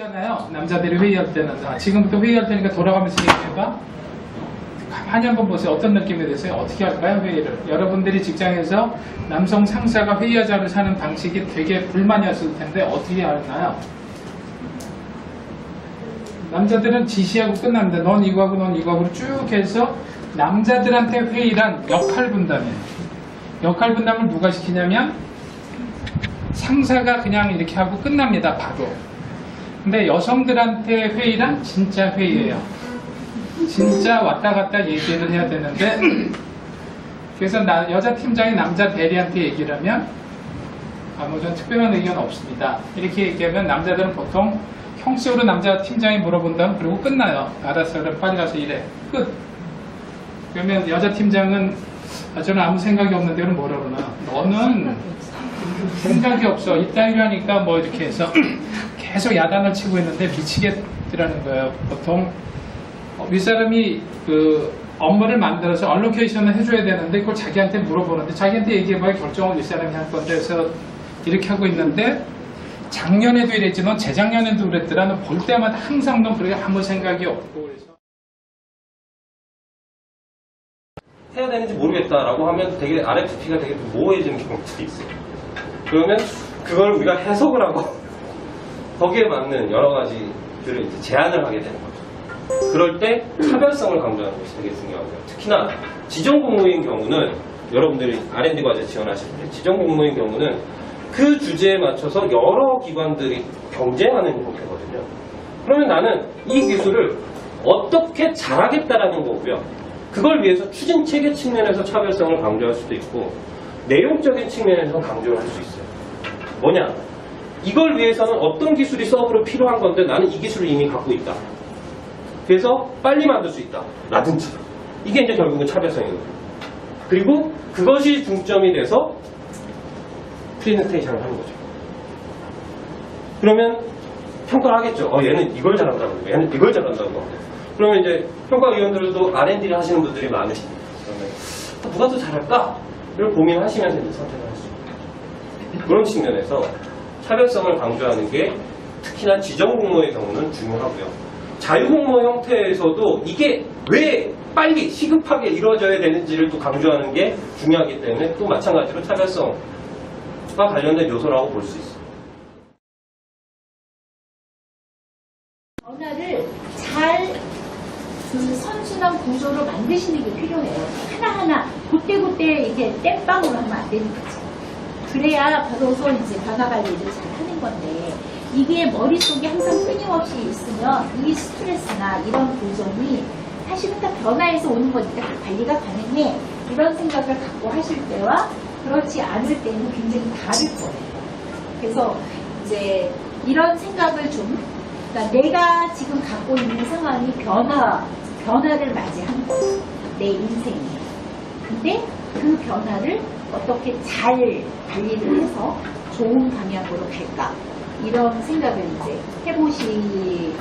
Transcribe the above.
하나요? 남자들이 회의할 때는 아, 지금부터 회의할 테니까 돌아가면서 얘기해봐. 가만히 한번 보세요. 어떤 느낌이 드세요? 어떻게 할까요? 회의를. 여러분들이 직장에서 남성 상사가 회의하자를 사는 방식이 되게 불만이었을 텐데 어떻게 하나요? 남자들은 지시하고 끝납니다. 넌 이거 하고 넌 이거 하고 쭉 해서 남자들한테 회의란 역할 분담이에요. 역할 분담을 누가 시키냐면 상사가 그냥 이렇게 하고 끝납니다. 바로. 근데 여성들한테 회의란 진짜 회의예요. 진짜 왔다 갔다 얘기를 해야 되는데 그래서 나- 여자 팀장이 남자 대리한테 얘기를 하면 아무런 특별한 의견 없습니다. 이렇게 얘기하면 남자들은 보통 형식으로 남자 팀장이 물어본다면 그리고 끝나요. 알았어, 그럼 빨리 가서 일해. 끝. 그러면 여자 팀장은 아, 저는 아무 생각이 없는데 그럼 뭐라 그러나? 너는 생각이 없어. 이따위로 하니까 뭐 이렇게 해서 계속 야단을 치고 있는데 미치겠더라는 거예요. 보통 어, 윗사람이 그 업무를 만들어서 얼로케이션을 해줘야 되는데 그걸 자기한테 물어보는데 자기한테 얘기해봐야 결정을 윗사람이 할 건데 그래서 이렇게 하고 있는데 작년에도 이랬지 넌 재작년에도 그랬더라 너볼 때마다 항상 넌 그렇게 아무 생각이 없고 그래서 해야 되는지 모르겠다라고 하면 되게 RFP가 되게 좀 모호해지는 경우들이 있어요. 그러면 그걸 우리가 해석을 하고 거기에 맞는 여러 가지들을 이제 제안을 하게 되는 거죠. 그럴 때 차별성을 강조하는 것이 되게 중요하고요. 특히나 지정 공무인 경우는 여러분들이 R&D 과제 지원하실 때 지정 공무인 경우는 그 주제에 맞춰서 여러 기관들이 경쟁하는 형태거든요. 그러면 나는 이 기술을 어떻게 잘하겠다라는 거고요. 그걸 위해서 추진 체계 측면에서 차별성을 강조할 수도 있고 내용적인 측면에서 강조를 할 수 있어요. 뭐냐? 이걸 위해서는 어떤 기술이 서브로 필요한 건데 나는 이 기술을 이미 갖고 있다. 그래서 빨리 만들 수 있다. 라든지. 이게 이제 결국은 차별성이거든요. 그리고 그것이 중점이 돼서 프레젠테이션을 하는 거죠. 그러면 평가를 하겠죠. 어, 얘는 이걸 잘한다고, 얘는 이걸 잘한다고. 그러면 이제 평가위원들도 R&D를 하시는 분들이 많으시니까. 그러면 아, 누가 더 잘할까?를 고민하시면서 이제 선택을 할 수 있는 그런 측면에서 차별성을 강조하는 게 특히나 지정 공모의 경우는 중요하고요. 자유공모 형태에서도 이게 왜 빨리 시급하게 이루어져야 되는지를 또 강조하는 게 중요하기 때문에 또 마찬가지로 차별성과 관련된 요소라고 볼 수 있습니다. 변화를 잘 그 선순환 구조로 만드시는 게 필요해요. 하나하나 그때그때 이게 땜빵으로 하면 안 되는 거죠. 그래야 바로서 이제 변화 관리를 잘 하는 건데 이게 머릿속에 항상 끊임없이 있으면 이 스트레스나 이런 고정이 사실은 다 변화에서 오는 거니까 다 관리가 가능해 이런 생각을 갖고 하실 때와 그렇지 않을 때는 굉장히 다를 거예요. 그래서 이제 이런 생각을 좀 그러니까 내가 지금 갖고 있는 상황이 변화 변화를 맞이한 거예요. 내 인생이. 근데 그 변화를 어떻게 잘 관리를 해서 좋은 방향으로 갈까? 이런 생각을 이제 해보시는